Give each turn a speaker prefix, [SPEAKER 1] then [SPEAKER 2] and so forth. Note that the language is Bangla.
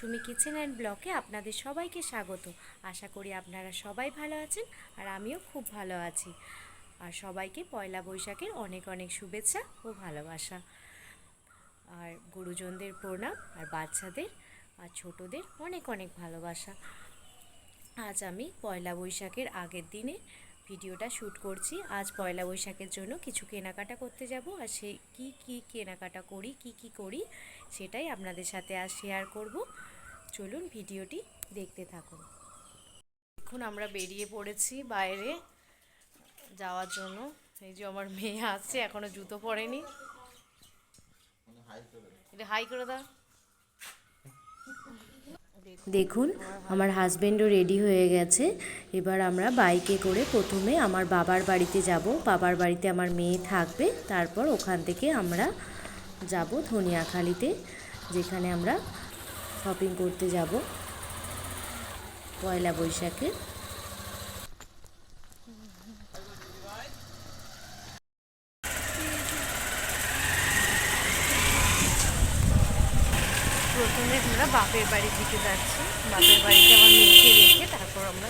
[SPEAKER 1] মৌসুমি কিচেন অ্যান্ড ব্লকে আপনাদের সবাইকে স্বাগত। আশা করি আপনারা সবাই ভালো আছেন আর আমিও খুব ভালো আছি। আর সবাইকে পয়লা বৈশাখের অনেক অনেক শুভেচ্ছা ও ভালোবাসা। আর গুরুজনদের প্রণাম আর বাচ্চাদের আর ছোটদের অনেক অনেক ভালোবাসা। আজ আমি পয়লা বৈশাখের আগের দিনে ভিডিওটা শ্যুট করছি। আজ পয়লা বৈশাখের জন্য কিছু কেনাকাটা করতে যাব আর সে কী কী কেনাকাটা করি কি কি করি সেটাই আপনাদের সাথে আর শেয়ার করব। চলুন ভিডিওটি দেখতে থাকুন। এখন আমরা বেরিয়ে পড়েছি বাইরে যাওয়ার জন্য। এই যে আমার মেয়ে আসছে এখনও জুতো পরেনি। এটা হাই করে দাও। দেখুন, আমার হাজব্যান্ডও রেডি হয়ে গেছে। এবার আমরা বাইকে করে প্রথমে আমার বাবার বাড়িতে যাব। বাবার বাড়িতে আমার মেয়ে থাকবে। তারপর ওখান থেকে আমরা যাব ধনিয়াখালিতে, যেখানে আমরা শপিং করতে যাব পয়লা বৈশাখে। প্রথমে আমরা বাপের বাড়ির দিকে যাচ্ছি। বাপের বাড়িতে আমার মেয়েকে রেখে তারপর আমরা